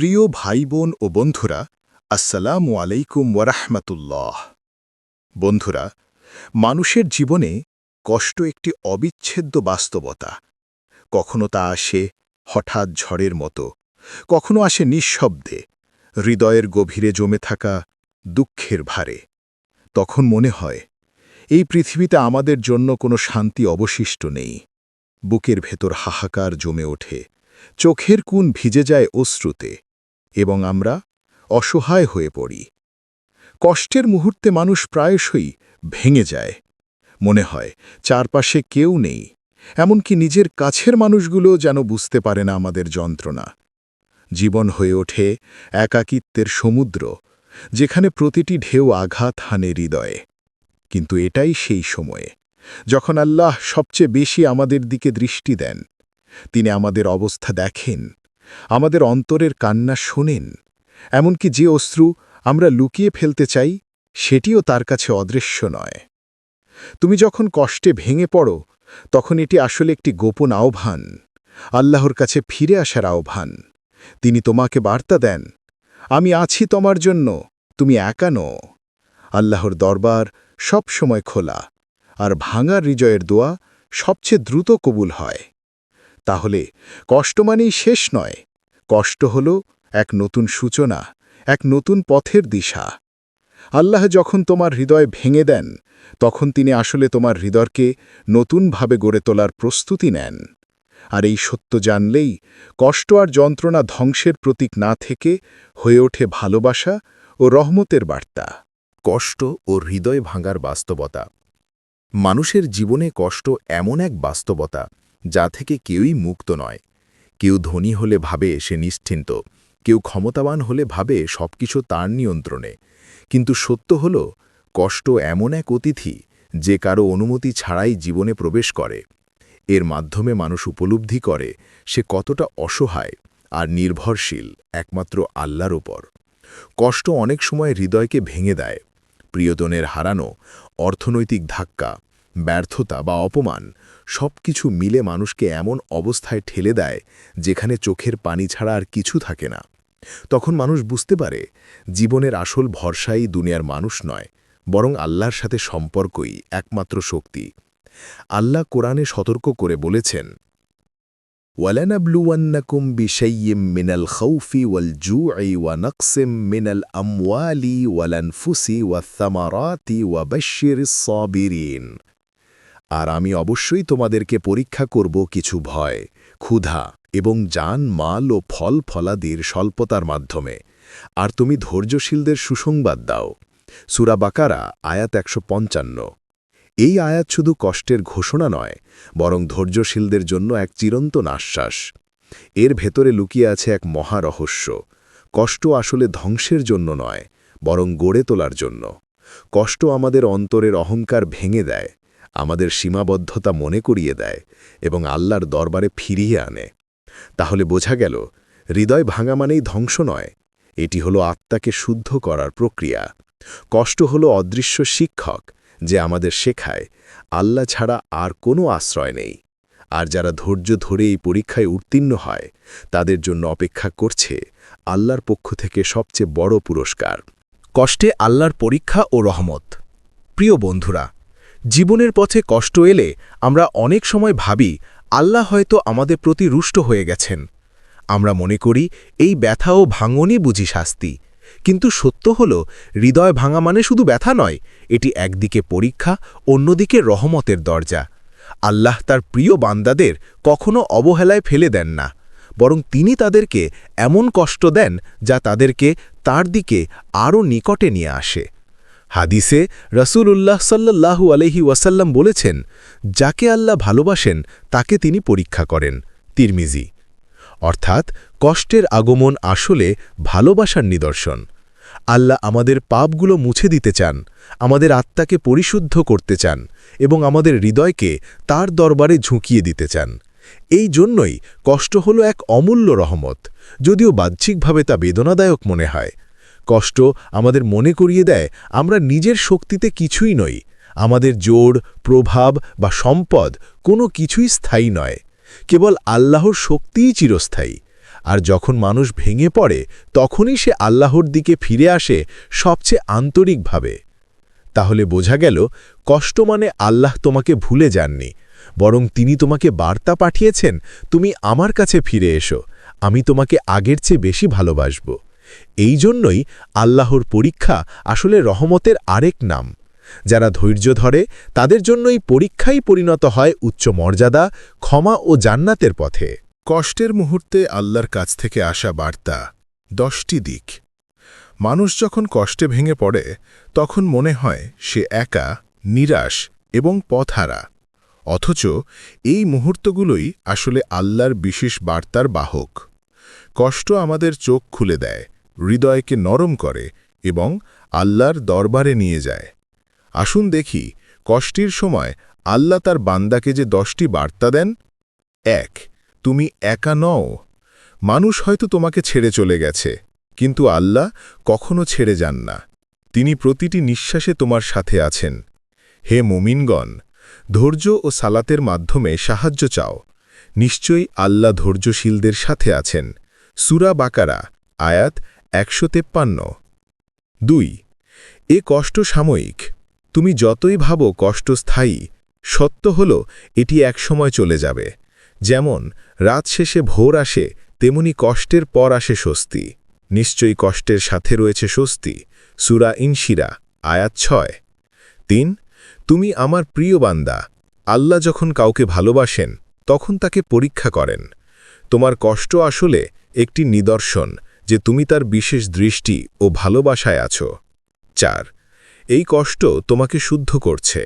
প্রিয় ভাই বোন ও বন্ধুরা, আসসালামু আলাইকুম ওয়ারাহমাতুল্লাহ বন্ধুরা, মানুষের জীবনে কষ্ট একটি অবিচ্ছেদ্য বাস্তবতা। কখনো তা আসে হঠাৎ ঝড়ের মতো, কখনো আসে নিঃশব্দে, হৃদয়ের গভীরে জমে থাকা দুঃখের ভারে। তখন মনে হয়, এই পৃথিবীতে আমাদের জন্য কোনো শান্তি অবশিষ্ট নেই। বুকের ভেতর হাহাকার জমে ওঠে, চোখের কুন ভিজে যায় অশ্রুতে। এবং আমরা অসহায় হয়ে পড়ি। কষ্টের মুহূর্তে মানুষ প্রায়শই ভেঙে যায়। মনে হয়, চারপাশে কেউ নেই, এমনকি নিজের কাছের মানুষগুলো যেন বুঝতে পারে না আমাদের যন্ত্রণা। জীবন হয়ে ওঠে একাকিত্বের সমুদ্র, যেখানে প্রতিটি ঢেউ আঘাত হানে হৃদয়ে। কিন্তু এটাই সেই সময়ে, যখন আল্লাহ সবচেয়ে বেশি আমাদের দিকে দৃষ্টি দেন, তিনি আমাদের অবস্থা দেখেন। আমাদের অন্তরের কান্না শোনেন, এমনকি যে অশ্রু আমরা লুকিয়ে ফেলতে চাই, সেটিও তার কাছে অদৃশ্য নয়। তুমি যখন কষ্টে ভেঙে পড়ো, তখন এটি আসলে একটি গোপন আহ্বান, আল্লাহর কাছে ফিরে আসার আহ্বান। তিনি তোমাকে বার্তা দেন, আমি আছি তোমার জন্য, তুমি একা নও। আল্লাহর দরবার সব সময় খোলা, আর ভাঙার হৃদয়ের দোয়া সবচেয়ে দ্রুত কবুল হয়। তাহলে কষ্ট মানেই শেষ নয়। কষ্ট হল এক নতুন সূচনা, এক নতুন পথের দিশা। আল্লাহ যখন তোমার হৃদয় ভেঙে দেন, তখন তিনি আসলে তোমার হৃদয়কে নতুনভাবে গড়ে তোলার প্রস্তুতি নেন। আর এই সত্য জানলেই কষ্ট আর যন্ত্রণা ধ্বংসের প্রতীক না থেকে হয়ে ওঠে ভালোবাসা ও রহমতের বার্তা। কষ্ট ও হৃদয় ভাঙার বাস্তবতা। মানুষের জীবনে কষ্ট এমন এক বাস্তবতা যা থেকে কেউই মুক্ত নয়। কেউ ধনী হলে ভাবে সে নিশ্চিন্ত, কেউ ক্ষমতাবান হলে ভাবে সবকিছু তার নিয়ন্ত্রণে। কিন্তু সত্য হল, কষ্ট এমন এক অতিথি যে কারও অনুমতি ছাড়াই জীবনে প্রবেশ করে। এর মাধ্যমে মানুষ উপলব্ধি করে সে কতটা অসহায় আর নির্ভরশীল একমাত্র আল্লাহর ওপর কষ্ট অনেক সময় হৃদয়কে ভেঙে দেয়। প্রিয়জনের হারানো অর্থনৈতিক ধাক্কা ব্যর্থতা বা অপমান সব কিছু মিলে মানুষকে এমন অবস্থায় ঠেলে দেয় যেখানে চোখের পানি ছাড়া আর কিছু থাকে না। তখন মানুষ বুঝতে পারে, জীবনের আসল ভরসাই দুনিয়ার মানুষ নয়, বরং আল্লাহর সাথে সম্পর্কই একমাত্র শক্তি। আল্লাহ কোরআনে সতর্ক করে বলেছেন ওয়ালানাবলুয়ান্নাকুম বিশাইয়্যিম মিনাল ওয়া মিনাল ওয়া আর আমি অবশ্যই তোমাদেরকে পরীক্ষা করব কিছু ভয়, ক্ষুধা এবং যান মাল ও ফল ফলাদির স্বল্পতার মাধ্যমে। আর তুমি ধৈর্যশীলদের সুসংবাদ দাও। সুরাবাকারা আয়াত একশো পঞ্চান্ন। এই আয়াত শুধু কষ্টের ঘোষণা নয়, বরং ধৈর্যশীলদের জন্য এক চিরন্তন আশ্বাস। এর ভেতরে লুকিয়ে আছে এক মহারহস্য কষ্ট আসলে ধ্বংসের জন্য নয়, বরং গড়ে তোলার জন্য। কষ্ট আমাদের অন্তরের অহংকার ভেঙে দেয়। আমাদের সীমাবদ্ধতা মনে করিয়ে দেয় এবং আল্লাহর দরবারে ফিরিয়ে আনে। তাহলে বোঝা গেল, হৃদয় ভাঙা মানেই ধ্বংস নয়। এটি হলো আত্মাকে শুদ্ধ করার প্রক্রিয়া। কষ্ট হলো অদৃশ্য শিক্ষক যে আমাদের শেখায়, আল্লাহ ছাড়া আর কোনো আশ্রয় নেই। আর যারা ধৈর্য ধরে এই পরীক্ষায় উত্তীর্ণ হয়, তাদের জন্য অপেক্ষা করছে আল্লাহর পক্ষ থেকে সবচেয়ে বড় পুরস্কার। কষ্টে আল্লাহর পরীক্ষা ও রহমত। প্রিয় বন্ধুরা জীবনের পথে কষ্ট এলে আমরা অনেক সময় ভাবি, আল্লাহ হয়তো আমাদের প্রতি রুষ্ট হয়ে গেছেন। আমরা মনে করি, এই ব্যথা ও ভাঙনই বুঝি শাস্তি। কিন্তু সত্য হল, হৃদয় ভাঙা মানে শুধু ব্যথা নয়, এটি একদিকে পরীক্ষা, অন্যদিকে রহমতের দরজা। আল্লাহ তার প্রিয় বান্দাদের কখনো অবহেলায় ফেলে দেন না, বরং তিনি তাদেরকে এমন কষ্ট দেন যা তাদেরকে তার দিকে আরও নিকটে নিয়ে আসে। হাদিসে রসুল উল্লাহ সাল্লাহু আলহি ওয়াসাল্লাম বলেছেন, যাকে আল্লাহ ভালোবাসেন, তাকে তিনি পরীক্ষা করেন। তিরমিজি, অর্থাৎ কষ্টের আগমন আসলে ভালোবাসার নিদর্শন। আল্লাহ আমাদের পাপগুলো মুছে দিতে চান, আমাদের আত্মাকে পরিশুদ্ধ করতে চান এবং আমাদের হৃদয়কে তার দরবারে ঝুঁকিয়ে দিতে চান। এই জন্যই কষ্ট হল এক অমূল্য রহমত, যদিও বাহ্যিকভাবে তা বেদনাদায়ক মনে হয়। কষ্ট আমাদের মনে করিয়ে দেয়, আমরা নিজের শক্তিতে কিছুই নই। আমাদের জোর, প্রভাব বা সম্পদ কোনো কিছুই স্থায়ী নয়। কেবল আল্লাহর শক্তিই চিরস্থায়ী। আর যখন মানুষ ভেঙে পড়ে, তখনই সে আল্লাহর দিকে ফিরে আসে সবচেয়ে আন্তরিকভাবে। তাহলে বোঝা গেল, কষ্ট মানে আল্লাহ তোমাকে ভুলে যাননি, বরং তিনি তোমাকে বার্তা পাঠিয়েছেন, তুমি আমার কাছে ফিরে এসো, আমি তোমাকে আগের চেয়ে বেশি ভালোবাসব। এই জন্যই আল্লাহর পরীক্ষা আসলে রহমতের আরেক নাম। যারা ধৈর্য ধরে, তাদের জন্যই পরীক্ষাই পরিণত হয় উচ্চ মর্যাদা, ক্ষমা ও জান্নাতের পথে। কষ্টের মুহূর্তে আল্লাহর কাছ থেকে আসা বার্তা, দশটি দিক। মানুষ যখন কষ্টে ভেঙে পড়ে, তখন মনে হয় সে একা, নিরাশ এবং পথহারা। অথচ এই মুহূর্তগুলোই আসলে আল্লাহর বিশেষ বার্তার বাহক। কষ্ট আমাদের চোখ খুলে দেয় হৃদয়কে নরম করে এবং আল্লাহর দরবারে নিয়ে যায়। আসুন দেখি, কষ্টের সময় আল্লাহ তার বান্দাকে যে দশটি বার্তা দেন। এক, তুমি একা নও। মানুষ হয়তো তোমাকে ছেড়ে চলে গেছে, কিন্তু আল্লাহ কখনো ছেড়ে যান না। তিনি প্রতিটি নিঃশ্বাসে তোমার সাথে আছেন। হে মুমিনগণ, ধৈর্য ও সালাতের মাধ্যমে সাহায্য চাও। নিশ্চয়ই আল্লাহ ধৈর্যশীলদের সাথে আছেন। সুরা বাকারা, আয়াত একশো তেপ্পান্ন। দুই, এ কষ্ট সাময়িক। তুমি যতই ভাবো কষ্ট স্থায়ী, সত্য হল এটি একসময় চলে যাবে। যেমন, রাত শেষে ভোর আসে, তেমনি কষ্টের পর আসে স্বস্তি। নিশ্চয়ই কষ্টের সাথে রয়েছে স্বস্তি। সুরা ইনশিরা, আয়াত ছয়। তিন, তুমি আমার প্রিয় বান্দা। আল্লাহ যখন কাউকে ভালোবাসেন, তখন তাকে পরীক্ষা করেন। তোমার কষ্ট আসলে একটি নিদর্শন। যে তুমি তার বিশেষ দৃষ্টি ও ভালোবাসায় আছো। চার, এই কষ্ট তোমাকে শুদ্ধ করছে।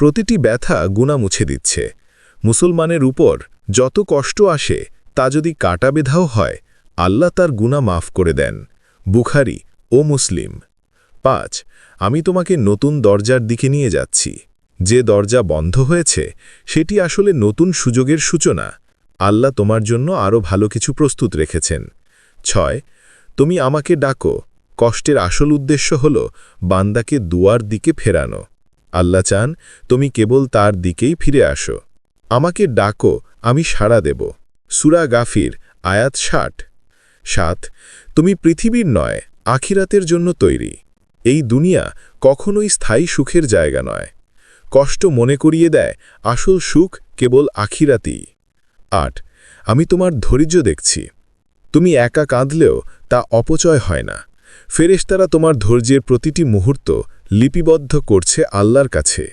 প্রতিটি ব্যথা গুণা মুছে দিচ্ছে। মুসলমানের উপর যত কষ্ট আসে, তা যদি কাটা বেধাও হয়, আল্লাহ তার গুণা মাফ করে দেন, বুখারি ও মুসলিম। পাঁচ, আমি তোমাকে নতুন দরজার দিকে নিয়ে যাচ্ছি। যে দরজা বন্ধ হয়েছে, সেটি আসলে নতুন সুযোগের সূচনা। আল্লাহ তোমার জন্য আরও ভালো কিছু প্রস্তুত রেখেছেন। ছয় তুমি আমাকে ডাকো। কষ্টের আসল উদ্দেশ্য হল বান্দাকে দুয়ার দিকে ফেরানো। আল্লাহ চান তুমি কেবল তার দিকেই ফিরে আসো। আমাকে ডাকো, আমি সাড়া দেব। সুরা গাফির, আয়াত ষাট। সাত, তুমি পৃথিবীর নয়, আখিরাতের জন্য তৈরি। এই দুনিয়া কখনোই স্থায়ী সুখের জায়গা নয়। কষ্ট মনে করিয়ে দেয়, আসল সুখ কেবল আখিরাতেই। আট, আমি তোমার ধৈর্য দেখছি। তুমি একা কাঁদলেও তা অপচয় হয় না। ফেরেশতারা তোমার ধৈর্যের প্রতিটি মুহূর্ত লিপিবদ্ধ করছে আল্লাহর কাছে।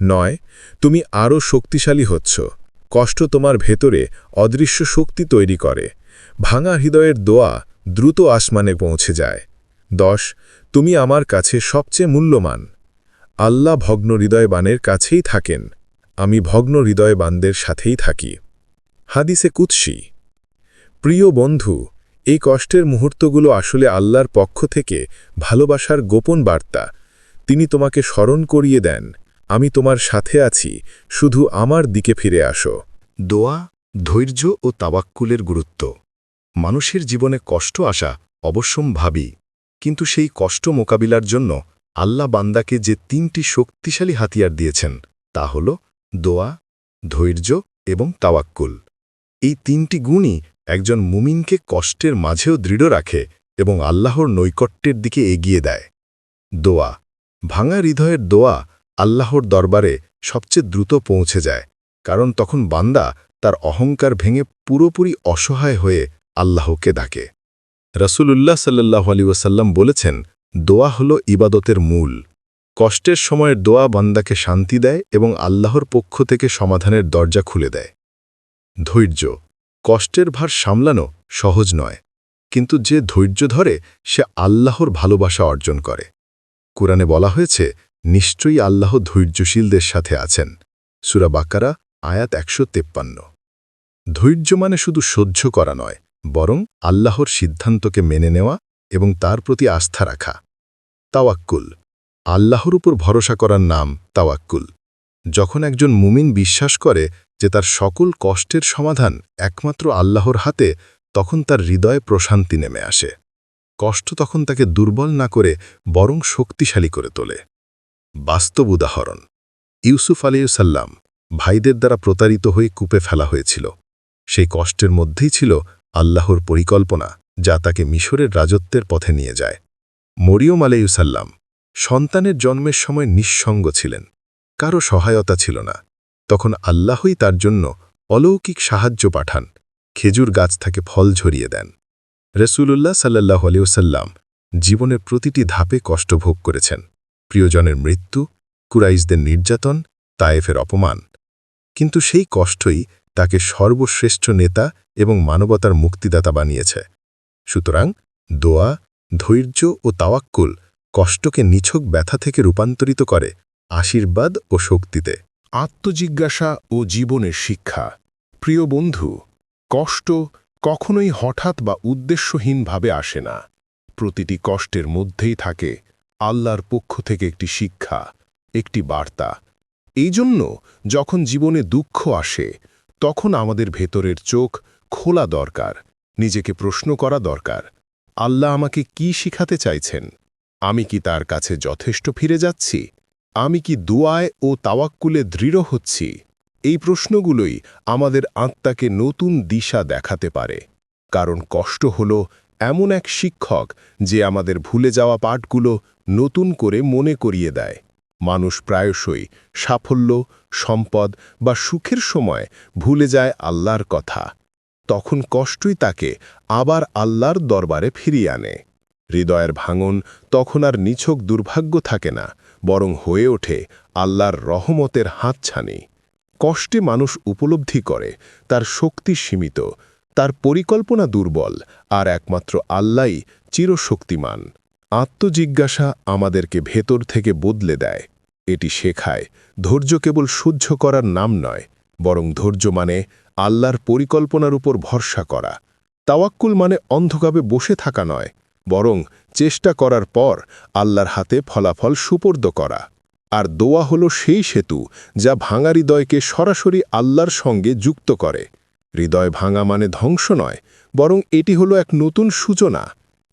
নয়, তুমি আরও শক্তিশালী হচ্ছ। কষ্ট তোমার ভেতরে অদৃশ্য শক্তি তৈরি করে। ভাঙা হৃদয়ের দোয়া দ্রুত আসমানে পৌঁছে যায়। দশ, তুমি আমার কাছে সবচেয়ে মূল্যমান আল্লাহ ভগ্ন হৃদয়বানের কাছেই থাকেন। আমি ভগ্ন হৃদয়বানদের সাথেই থাকি। হাদিসে কুৎসি প্রিয় বন্ধু, এই কষ্টের মুহূর্তগুলো আসলে আল্লাহর পক্ষ থেকে ভালোবাসার গোপন বার্তা। তিনি তোমাকে স্মরণ করিয়ে দেন। আমি তোমার সাথে আছি, শুধু আমার দিকে ফিরে আসো। দোয়া, ধৈর্য ও তাবাক্কুলের গুরুত্ব। মানুষের জীবনে কষ্ট আসা অবশ্যম্ভাবী কিন্তু সেই কষ্ট মোকাবিলার জন্য আল্লাহ বান্দাকে যে তিনটি শক্তিশালী হাতিয়ার দিয়েছেন, তা হল দোয়া, ধৈর্য এবং তাওয়াক্কুল। এই তিনটি গুণই একজন মুমিনকে কষ্টের মাঝেও দৃঢ় রাখে এবং আল্লাহর নৈকট্যের দিকে এগিয়ে দেয়। দোয়া। ভাঙা হৃদয়ের দোয়া আল্লাহর দরবারে সবচেয়ে দ্রুত পৌঁছে যায়, কারণ তখন বান্দা তার অহংকার ভেঙে পুরোপুরি অসহায় হয়ে আল্লাহকে ডাকে। রসুলুল্লাহ সাল্লাহ আলী ওসাল্লাম বলেছেন, দোয়া হল ইবাদতের মূল। কষ্টের সময়ের দোয়া বান্দাকে শান্তি দেয় এবং আল্লাহর পক্ষ থেকে সমাধানের দরজা খুলে দেয়। ধৈর্য। কষ্টের ভার সামলানো সহজ নয়। কিন্তু যে ধৈর্য ধরে, সে আল্লাহর ভালোবাসা অর্জন করে। কোরআনে বলা হয়েছে, নিশ্চয়ই আল্লাহ ধৈর্যশীলদের সাথে আছেন। সুরা বাকারা, আয়াত একশো তেপ্পান্ন। ধৈর্য মানে শুধু সহ্য করা নয়, বরং আল্লাহর সিদ্ধান্তকে মেনে নেওয়া এবং তার প্রতি আস্থা রাখা। তাওয়াক্কুল। আল্লাহর উপর ভরসা করার নাম তাওয়াক্কুল। যখন একজন মুমিন বিশ্বাস করে যে তার সকল কষ্টের সমাধান একমাত্র আল্লাহর হাতে, তখন তার হৃদয়ে প্রশান্তি নেমে আসে। কষ্ট তখন তাকে দুর্বল না করে বরং শক্তিশালী করে তোলে। বাস্তব উদাহরণ, ইউসুফ আলিউসাল্লাম ভাইদের দ্বারা প্রতারিত হয়ে কূপে ফেলা হয়েছিল। সেই কষ্টের মধ্যেই ছিল আল্লাহর পরিকল্পনা, যা তাকে মিশরের রাজত্বের পথে নিয়ে যায়। মরিয়ম আলাইসাল্লাম সন্তানের জন্মের সময় নিঃসঙ্গ ছিলেন, কারও সহায়তা ছিল না। তখন আল্লাহই তার জন্য অলৌকিক সাহায্য পাঠান, খেজুর গাছ থেকে ফল ঝরিয়ে দেন। রসুলুল্লাহ সাল্লাহ আলিউসাল্লাম জীবনের প্রতিটি ধাপে কষ্ট ভোগ করেছেন। প্রিয়জনের মৃত্যু, কুরাইশদের নির্যাতন, তায়েফের অপমান। কিন্তু সেই কষ্টই তাকে সর্বশ্রেষ্ঠ নেতা এবং মানবতার মুক্তিদাতা বানিয়েছে। সুতরাং দোয়া, ধৈর্য ও তাওয়াক্কুল কষ্টকে নিছক ব্যথা থেকে রূপান্তরিত করে আশীর্বাদ ও শক্তিতে। আত্মজিজ্ঞাসা ও জীবনের শিক্ষা। প্রিয় বন্ধু, কষ্ট কখনোই হঠাৎ বা উদ্দেশ্যহীনভাবে আসে না। প্রতিটি কষ্টের মধ্যেই থাকে আল্লাহর পক্ষ থেকে একটি শিক্ষা, একটি বার্তা। এই জন্য যখন জীবনে দুঃখ আসে, তখন আমাদের ভেতরের চোখ খোলা দরকার, নিজেকে প্রশ্ন করা দরকার, আল্লাহ আমাকে কি শিখাতে চাইছেন? আমি কি তার কাছে যথেষ্ট ফিরে যাচ্ছি? আমি কি দোয়ায় ও তাওয়াক্কুলে দৃঢ় হচ্ছি? এই প্রশ্নগুলোই আমাদের আত্মাকে নতুন দিশা দেখাতে পারে। কারণ কষ্ট হল এমন এক শিক্ষক যে আমাদের ভুলে যাওয়া পাঠগুলো নতুন করে মনে করিয়ে দেয়। মানুষ প্রায়শই সাফল্য, সম্পদ বা সুখের সময় ভুলে যায় আল্লাহর কথা। তখন কষ্টই তাকে আবার আল্লাহর দরবারে ফিরিয়ে আনে। হৃদয়ের ভাঙন তখন আর নিছক দুর্ভাগ্য থাকে না। বরং হয়ে ওঠে আল্লাহর রহমতের হাতছানি। কষ্টে মানুষ উপলব্ধি করে, তার শক্তি সীমিত, তার পরিকল্পনা দুর্বল, আর একমাত্র আল্লাহই চিরশক্তিমান। আত্মজিজ্ঞাসা আমাদেরকে ভেতর থেকে বদলে দেয়। এটি শেখায়, ধৈর্য কেবল সহ্য করার নাম নয়, বরং ধৈর্য মানে আল্লাহর পরিকল্পনার উপর ভরসা করা। তাওয়াক্কুল মানে অন্ধকাবে বসে থাকা নয় বরং চেষ্টা করার পর আল্লাহর হাতে ফলাফল সুপর্দ করা। আর দোয়া হল সেই সেতু যা ভাঙা হৃদয়কে সরাসরি আল্লাহর সঙ্গে যুক্ত করে। হৃদয় ভাঙা মানে ধ্বংস নয়, বরং এটি হলো এক নতুন সূচনা।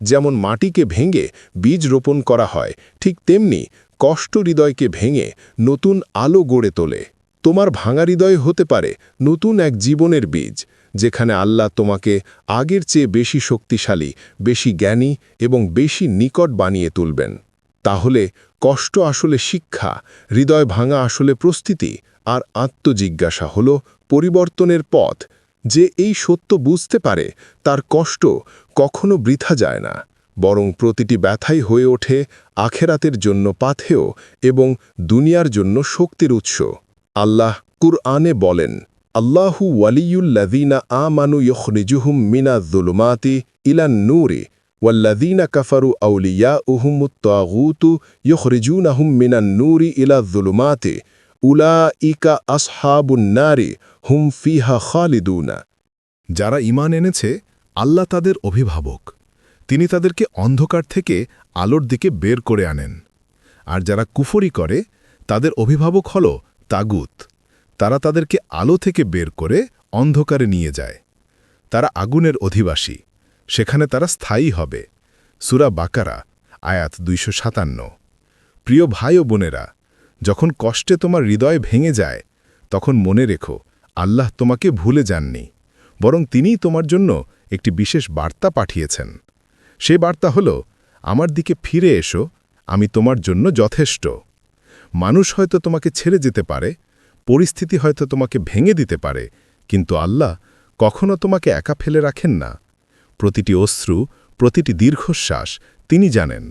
যেমন মাটিকে ভেঙে বীজ রোপণ করা হয়, ঠিক তেমনি কষ্ট হৃদয়কে ভেঙে নতুন আলো গড়ে তোলে। তোমার ভাঙা হৃদয় হতে পারে নতুন এক জীবনের বীজ। যেখানে আল্লাহ তোমাকে আগের চেয়ে বেশি শক্তিশালী, বেশি জ্ঞানী এবং বেশি নিকট বানিয়ে তুলবেন। তাহলে কষ্ট আসলে শিক্ষা, হৃদয় ভাঙা আসলে প্রস্তুতি, আর আত্মজিজ্ঞাসা হল পরিবর্তনের পথ। যে এই সত্য বুঝতে পারে, তার কষ্ট কখনো বৃথা যায় না। বরং প্রতিটি ব্যথাই হয়ে ওঠে আখেরাতের জন্য পাথেয় এবং দুনিয়ার জন্য শক্তির উৎস। আল্লাহ কুরআনে বলেন আল্লাহু ওয়ালিউল্লাযীনা আমানু ইখরিজুহুম মিনাজ যুলুমাতি ইলান নূরি ওয়াল্লাযীনা কাফারু আউলিয়াউহুমুত তাগুতু ইখরিজুনাহুম মিনান নূরি ইলা যুলুমাতি উলা ইকা নারি হুম ফিহা খালিদুনা। যারা ইমান এনেছে, আল্লাহ তাদের অভিভাবক। তিনি তাদেরকে অন্ধকার থেকে আলোর দিকে বের করে আনেন। আর যারা কুফরি করে, তাদের অভিভাবক হল তাগুত। তারা তাদেরকে আলো থেকে বের করে অন্ধকারে নিয়ে যায়। তারা আগুনের অধিবাসী। সেখানে তারা স্থায়ী হবে। সুরা বাকারা, আয়াত দুইশো সাতান্ন। প্রিয় ভাই ও বোনেরা, যখন কষ্টে তোমার হৃদয় ভেঙে যায়, তখন মনে রেখো, আল্লাহ তোমাকে ভুলে যাননি, বরং তিনিই তোমার জন্য একটি বিশেষ বার্তা পাঠিয়েছেন। সে বার্তা হল, আমার দিকে ফিরে এসো, আমি তোমার জন্য যথেষ্ট। মানুষ হয়তো তোমাকে ছেড়ে যেতে পারে পরিস্থিতি হয়তো তোমাকে ভেঙে দিতে পারে, কিন্তু আল্লাহ কখনো তোমাকে একা ফেলে রাখেন না। প্রতিটি অশ্রু, প্রতিটি দীর্ঘশ্বাস তিনি জানেন।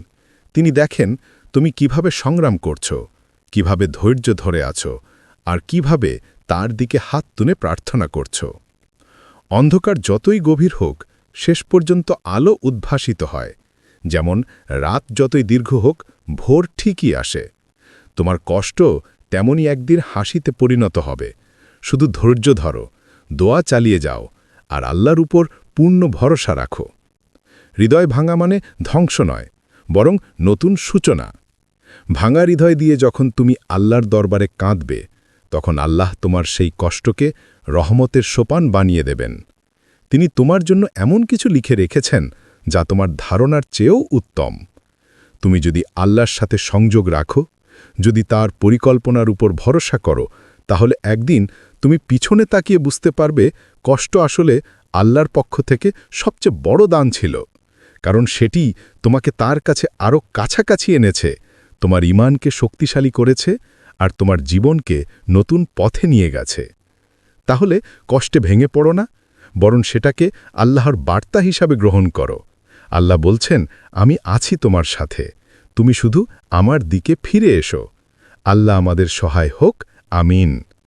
তিনি দেখেন তুমি কীভাবে সংগ্রাম করছ, কীভাবে ধৈর্য ধরে আছো, আর কীভাবে তার দিকে হাত তুলে প্রার্থনা করছ। অন্ধকার যতই গভীর হোক, শেষ পর্যন্ত আলো উদ্ভাসিত হয়। যেমন রাত যতই দীর্ঘ হোক, ভোর ঠিকই আসে। তোমার কষ্ট তেমনই একদিন হাসিতে পরিণত হবে। শুধু ধৈর্য ধরো, দোয়া চালিয়ে যাও, আর আল্লাহর উপর পূর্ণ ভরসা রাখো। হৃদয় ভাঙা মানে ধ্বংস নয়, বরং নতুন সূচনা। ভাঙা হৃদয় দিয়ে যখন তুমি আল্লাহর দরবারে কাঁদবে, তখন আল্লাহ তোমার সেই কষ্টকে রহমতের সোপান বানিয়ে দেবেন। তিনি তোমার জন্য এমন কিছু লিখে রেখেছেন, যা তোমার ধারণার চেয়েও উত্তম। তুমি যদি আল্লাহর সাথে সংযোগ রাখো যদি তার পরিকল্পনার উপর ভরসা করো, তাহলে একদিন তুমি পিছনে তাকিয়ে বুঝতে পারবে কষ্ট আসলে আল্লাহর পক্ষ থেকে সবচেয়ে বড় দান ছিল। কারণ সেটি তোমাকে তার কাছে আরও কাছাকাছি এনেছে, তোমার ইমানকে শক্তিশালী করেছে আর তোমার জীবনকে নতুন পথে নিয়ে গেছে। তাহলে কষ্টে ভেঙে পড়ো না, বরং সেটাকে আল্লাহর বার্তা হিসাবে গ্রহণ করো। আল্লাহ বলছেন, আমি আছি তোমার সাথে। তুমি শুধু আমার দিকে ফিরে এসো। আল্লাহ আমাদের সহায় হোক আমিন।